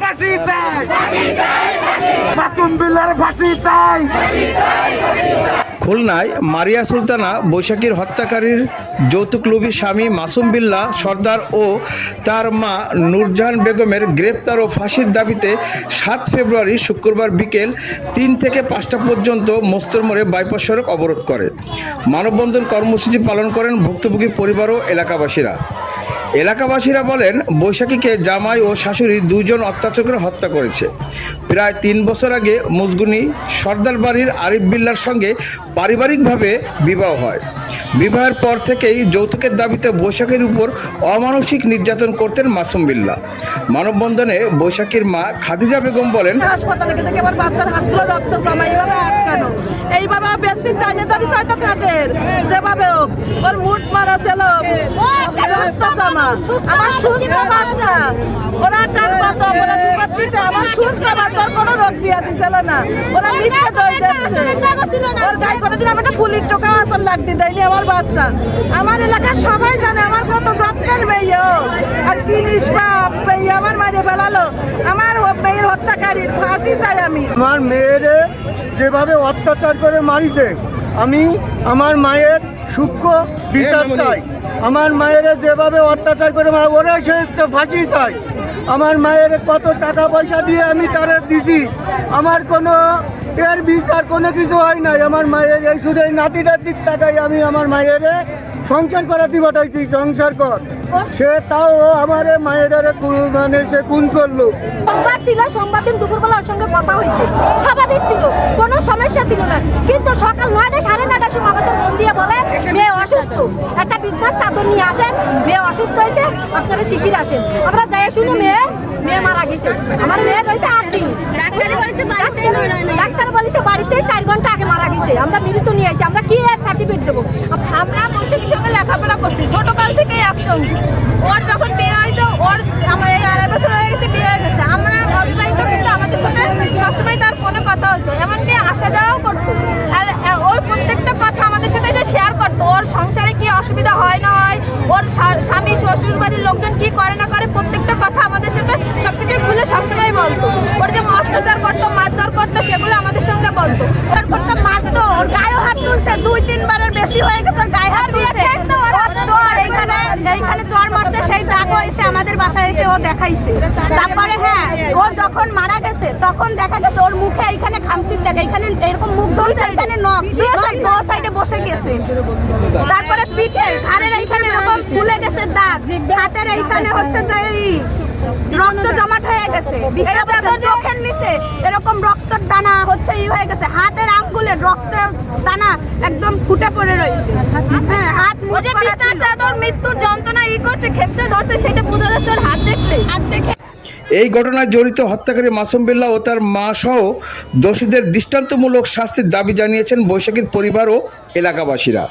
ফাঁসি চাই। ফাঁসি চাই। খুলনায় মারিয়া সুলতানা, বৈশাখীর হত্যাকারীর যৌতুকলোভী স্বামী মাসুম বিল্লা, সর্দার ও তার মা নূরজাহান বেগমের গ্রেপ্তার ও ফাঁসির দাবিতে সাত ফেব্রুয়ারি শুক্রবার বিকেল তিন থেকে পাঁচটা পর্যন্ত মোস্তরমোড়ে বাইপাস সড়ক অবরোধ করে। মানববন্ধন কর্মসূচি পালন করেন ভুক্তভোগী পরিবার ও এলাকাবাসীরা। এলাকাবাসীরা বলেন, বৈশাখীকে জামাই ও শাশুড়ি দুজন অত্যাচার করে হত্যা করেছে। প্রায় তিন বছর আগে মুজগুনি সর্দার বাড়ির আরিফ বিল্লার সঙ্গে পারিবারিকভাবে বিবাহ হয়। বিবাহের পর থেকেই যৌতুকের দাবিতে বৈশাখীর উপর অমানসিক নির্যাতন করতেন মাসুম বিল্লা। মানববন্ধনে বৈশাখীর মা খাদিজা বেগম বলেন, হাসপাতালে গিয়ে আমার বাচ্চার হাতগুলো রক্ত জমা এইভাবে আটকানো। এইভাবে বেশি হয়তো খাটের যেভাবে হোক। ওর মুট মারা ছিল জমা। আমার সুস্থ বাচ্চা। ওরা কার বাচ্চা আমার সুস্থ বাচ্চার কোনো রোগ বিয়া দিছিল না। ওরা মিথ্যে দই দিচ্ছে ওর গায়ে কোনোদিন আমি একটা ফুলির টোকা আসল লাগতে দেয়নি আমার বাচ্চা। আমার এলাকার সবাই জানে আমার কত যত্নের মেয়ে। আর কি নিষ্পাপ মেয়ে আমার মারে বেলালো। আমার মেয়ের হত্যাকারীর ফাঁসি চাই আমি। আমার মেয়েরে যেভাবে অত্যাচার করে মারিছে আমি আমার মায়ের সূক্ষ্ম বিচার চাই। আমার মায়ের যেভাবে অত্যাচার করে মা ওরা সে ফাঁসি চাই। আমার মায়ের কত টাকা পয়সা দিয়ে আমি তারে দিছি। আমার কোনো এর বিচার কোনো কিছু হয় নাই। আমার মায়ের এই শুধু এই নাতিটার দিক টাকাই আমি আমার মায়ের সংসার করাতে পাঠাইছি সংসার কর। সে তাও আমার মায়ের মানে সে খুন করল। সোমবার ছিল সোমবার দিন দুপুরবেলা ওর সঙ্গে কথা হয়েছে স্বাভাবিক ছিল কোনো সমস্যা ছিল না। কিন্তু সকাল নয়টা সাড়ে নয়টার সময় আমাদের ফোন দিয়ে বলে মেয়ে অসুস্থ। একটা বিছনার চাদর নিয়ে আসেন মেয়ে অসুস্থ হয়েছে আপনারা শিগগির আসেন। আমরা যাই শুনি মেয়ে মেয়ে মারা গেছে। আমার মেয়ে রয়েছে আট দিন। ডাক্তারে বলেছে বাড়িতেই ডাক্তার বলেছে বাড়িতে চার ঘণ্টা গেছে আমরা মৃত নিয়ে আসি আমরা কি এর সার্টিফিকেট দেবো? আমরা বৈশাখীর সঙ্গে লেখাপড়া করছি? ছোটকাল থেকে একসঙ্গে। ওর যখন বিয়ে হয়েছে ওর আমার এই আড়াই বছর হয়ে গেছে, বিয়ে হয়ে গেছে। আমরা অবিবাহিত কিন্তু আমাদের সাথে সবসময় তার ফোনে কথা হতো এমনকি আসা যাওয়াও করতো। আর ওর প্রত্যেকটা কথা আমাদের সাথে যে শেয়ার করতো। ওর সংসারে কি অসুবিধা হয়, না হয়, ওর স্বামী, শ্বশুর বাড়ির লোকজন কি করে, না করে, প্রত্যেকটা কথা আমাদের সাথে সবকিছু খুলে সবসময় বলতো। ওর যে অত্যাচার করতো সেগুলো আমাদের সঙ্গে বলতো ওর করতো মারতো ওর গায়ে হাত তুলছে দুই বেশি হয়ে গেছে গায়ে হাত তুলছে। এইখানে এইখানে জ্বর মারছে সেই দাগও এসে আমাদের বাসায় এসে ও দেখাইছে। তারপরে হ্যাঁ ও যখন মারা গেছে তখন দেখা গেছে ওর মুখে এইখানে খামচির দাগ এইখানে এরকম মুখ ধরছে এখানে নখ সাইডে বসে গেছে। তারপরে পিঠে ঘাড়ের এইখানে এরকম ফুলে গেছে দাগ হাতের এইখানে হচ্ছে যে এই রক্ত জমাট হয়ে গেছে এরকম চোখের নিচে এরকম রক্তের দানা হচ্ছে ই হয়ে গেছে। হাতের আঙ্গুলে রক্তের দানা একদম ফুটে পড়ে রয়েছে। হ্যাঁ হাত। মৃত্যুর যন্ত্রণা ই করছে খেপছে ধরছে সেটা বোঝা যাচ্ছে হাত দেখলে হাত দেখে এই ঘটনায় জড়িত হত্যাকারী মাসুম বিল্লাহ ও তার মা সহ দোষীদের দৃষ্টান্তমূলক শাস্তির দাবি জানিয়েছেন বৈশাখীর পরিবার ও এলাকাবাসীরা।